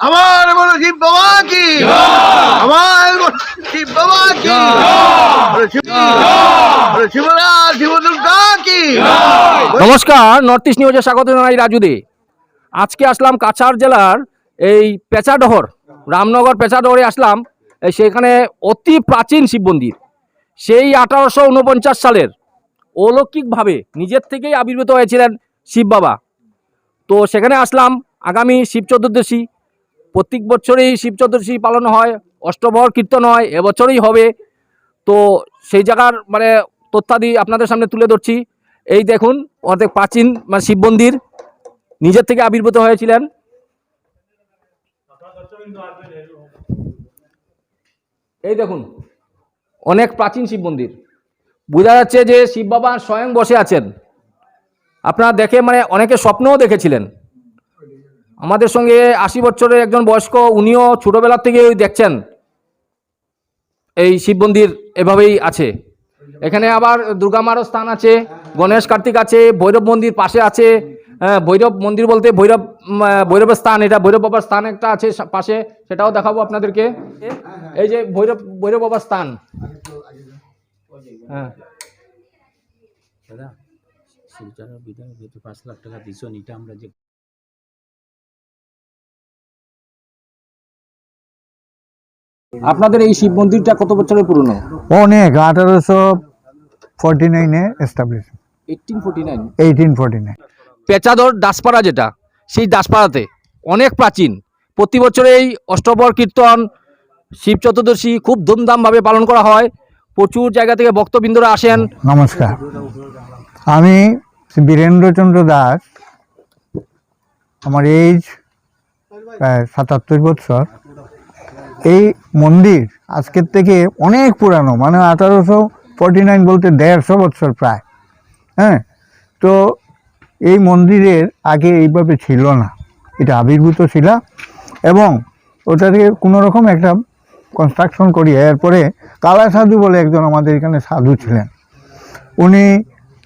আমার বলো শিব বাবা কি? আমার বলো শিব বাবা কি? বলো শিব- বলো শিবরাজ শিব দুর্গা কি? নমস্কার নর্থ ইস্ট নিউজে স্বাগত জানাই রাজুদে। আজকে আসলাম কাছাড় জেলার এই পেঁচাডহর রামনগর পেঁচাডহরে আসলাম সেখানে অতি প্রাচীন শিব মন্দির। সেই আঠারোশো উনপঞ্চাশ সালের অলৌকিকভাবে নিজের থেকেই আবির্ভূত হয়েছিলেন শিব বাবা। তো সেখানে আসলাম আগামী শিব চতুর্দশী প্রত্যেক বছরেই শিব চতুর্দশী পালন হয় অষ্টবহর কীর্তন হয়, এবছরেই হবে। তো সেই জায়গার মানে তথ্যাদি আপনাদের সামনে তুলে ধরছি। এই দেখুন অনেক প্রাচীন মানে শিব মন্দির, নিজের থেকে আবির্ভূত হয়েছিলেন। এই দেখুন, অনেক প্রাচীন শিব মন্দির। বোঝা যাচ্ছে যে শিব বাবা স্বয়ং বসে আছেন। আপনারা দেখে মানে অনেকে স্বপ্নও দেখেছিলেন। আমাদের সঙ্গে আশি বছরের একজন বয়স্ক উনিও ছোটোবেলার থেকে ওই দেখছেন। এই শিব মন্দির এভাবেই আছে। এখানে আবার দুর্গা মারও স্থান আছে গণেশ কার্তিক আছে ভৈরব মন্দির পাশে আছে। হ্যাঁ, ভৈরব মন্দির বলতে ভৈরব ভৈরবের স্থান এটা ভৈরব বাবার স্থান একটা আছে পাশে সেটাও দেখাবো আপনাদেরকে। এই যে ভৈরব ভৈরব বাবার স্থান। হ্যাঁ। দাদা পাঁচ লাখ টাকা দিচ্ছেন এটা আমরা যে আপনাদের এই শিব মন্দিরটা কত বছরের পুরনো? অনেক আঠারোশো ফর্টি নাইনে establish eighteen forty nine eighteen forty nine পেঁচাদর Daspara যেটা সেই দাসপাড়াতে অনেক প্রাচীন। প্রতি বছরে এই অষ্টপর কীর্তন শিব চতুর্দশী খুব ধুমধামভাবে পালন করা হয়। প্রচুর জায়গা থেকে ভক্তবৃন্দরা আসেন। নমস্কার। আমি বীরেন্দ্রচন্দ্র দাস। আমার এইজ প্রায় সাতাত্তর বৎসর এই মন্দির আজকের থেকে অনেক পুরানো মানে আঠারোশো ফর্টি নাইন বলতে দেড়শো বৎসর প্রায় হ্যাঁ? তো এই মন্দিরের আগে এইভাবে ছিল না, এটা আবির্ভূত ছিল এবং ওটাকে কোনো রকম একটা কনস্ট্রাকশন করি এরপরে কালা সাধু বলে একজন আমাদের এখানে সাধু ছিলেন। উনি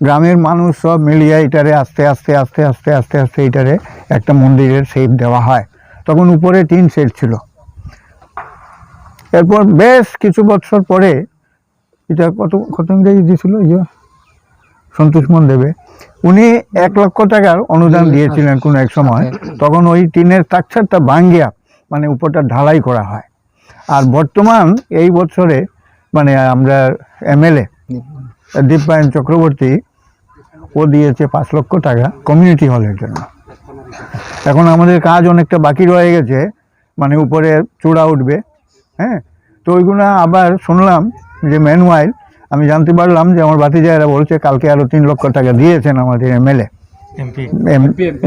গ্রামের মানুষ সব মিলিয়ে এটারে আস্তে আস্তে আস্তে আস্তে আস্তে আস্তে এটারে একটা মন্দিরের শেপ দেওয়া হয়। তখন উপরে টিন সেট ছিল। এরপর বেশ কিছু বছর পরে এটা কত কত ইংরেজি দিয়েছিল? ইয়ে সন্তোষ মন দেবে উনি এক লক্ষ টাকার অনুদান দিয়েছিলেন কোনো এক সময়। তখন ওই টিনের স্ট্রাকচারটা ভাঙ্গিয়া মানে উপরটা ঢালাই করা হয়। আর বর্তমান এই বছরে মানে আমরা এমএলএ দীপায়ন চক্রবর্তী ও দিয়েছে পাঁচ লক্ষ টাকা কমিউনিটি হলের জন্য। এখন আমাদের কাজ অনেকটা বাকি রয়ে গেছে মানে উপরে চূড়া উঠবে। হ্যাঁ? তো ওইগুলো আবার শুনলাম যে ম্যানুয়াইল আমি জানতে পারলাম যে আমার ভাতিজায়েরা বলছে কালকে আরও তিন লক্ষ টাকা দিয়েছেন আমাদের এমএলএ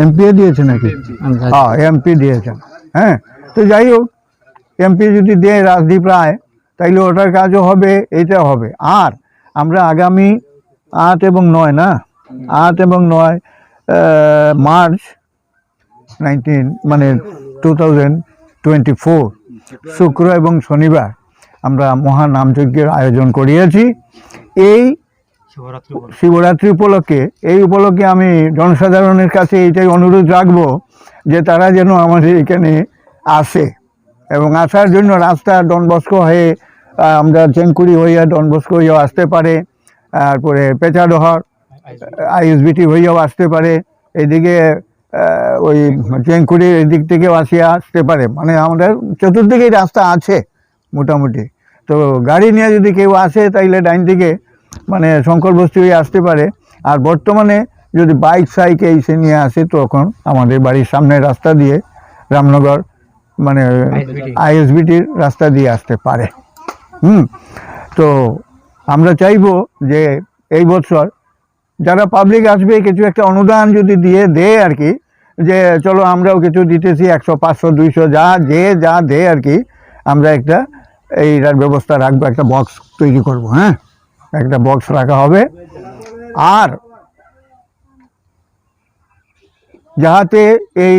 এমপি দিয়েছে নাকি? হ্যাঁ এমপি দিয়েছেন। হ্যাঁ তো যাই হোক এমপি যদি দেয় রাজদীপ রায় তাইলে ওটার কাজও হবে এইটা হবে। আর আমরা আগামী আট এবং নয় না? আট এবং নয় মার্চ নাইনটিন মানে টু থাউজেন্ড টোয়েন্টি ফোর শুক্র এবং শনিবার আমরা মহা নামযজ্ঞের আয়োজন করিয়েছি। এই শিবরাত্রি উপলক্ষে। এই উপলক্ষে আমি জনসাধারণের কাছে এইটাই অনুরোধ রাখব যে তারা যেন আমাদের এখানে আসে এবং আসার জন্য রাস্তা ডনবস্ক হয়ে আমরা চেঙ্কুড়ি হইয়া ডনবস্ক হইয়াও আসতে পারে তারপরে পেঁচাডহর আইএসবিটি হইয়াও আসতে পারে এদিকে ওই চেঙ্কুড়ির এদিক থেকেও আসিয়া আসতে পারে। মানে আমাদের চতুর্দিকেই রাস্তা আছে মোটামুটি। তো গাড়ি নিয়ে যদি কেউ আসে তাইলে ডাইন দিকে মানে শঙ্কর বস্তি হয়ে আসতে পারে। আর বর্তমানে যদি বাইক সাইকে এসে নিয়ে আসে, তখন আমাদের বাড়ির সামনের রাস্তা দিয়ে রামনগর মানে আইএসবিটির রাস্তা দিয়ে আসতে পারে। হুম, তো আমরা চাইব যে এই বছর যারা পাবলিক আসবে, কিছু একটা অনুদান যদি দিয়ে দেয় আর কি, যে চলো আমরাও কিছু দিতেছি, একশো, পাঁচশো, দুইশো, যা, যে যা দেয় আর কি, আমরা একটা এইটার ব্যবস্থা রাখব, একটা বক্স তৈরি করব হ্যাঁ? একটা বক্স রাখা হবে। আর যাহাতে এই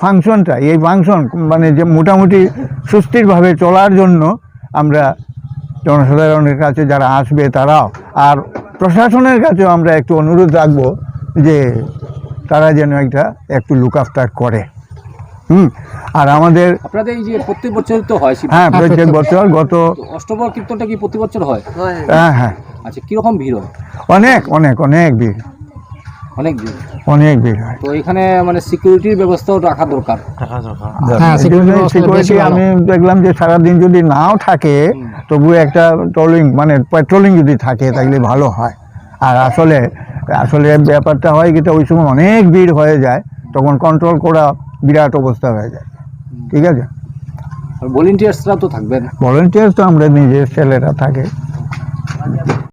ফাংশনটা, এই ফাংশন মানে যে মোটামুটি সুস্থিরভাবে চলার জন্য আমরা জনসাধারণের কাছে যারা আসবে তারাও, আর প্রশাসনের কাছেও আমরা একটু অনুরোধ রাখব যে তারা যেন একটা একটু লুক আফটার করে। হুম? আর আমাদের আপনাদের এই যে প্রত্যেক বছর তো হয় হ্যাঁ প্রত্যেক বছর গত তো অষ্টবর কীর্তনটা কি প্রতি বছর হয়। হ্যাঁ হ্যাঁ। আচ্ছা কীরকম ভিড় হয়? অনেক অনেক অনেক ভিড়। অনেক ভিড়। অনেক ভিড় হয়। তো এখানে মানে সিকিউরিটির ব্যবস্থাও রাখা দরকার। হ্যাঁ, সিকিউরিটি আমি দেখলাম যে সারাদিন যদি নাও থাকে তবু একটা ট্রলিং মানে পেট্রোলিং যদি থাকে তাহলে ভালো হয়। আর আসলে আসলে ব্যাপারটা হয় কি ওই সময় অনেক ভিড় হয়ে যায় তখন কন্ট্রোল করা বিরাট অবস্থা হয়ে যায়। ঠিক আছে? ভলেন্টিয়ার্সরা তো থাকবেন। ভলেন্টিয়ার্স তো আমরা নিজের ছেলেরা থাকে।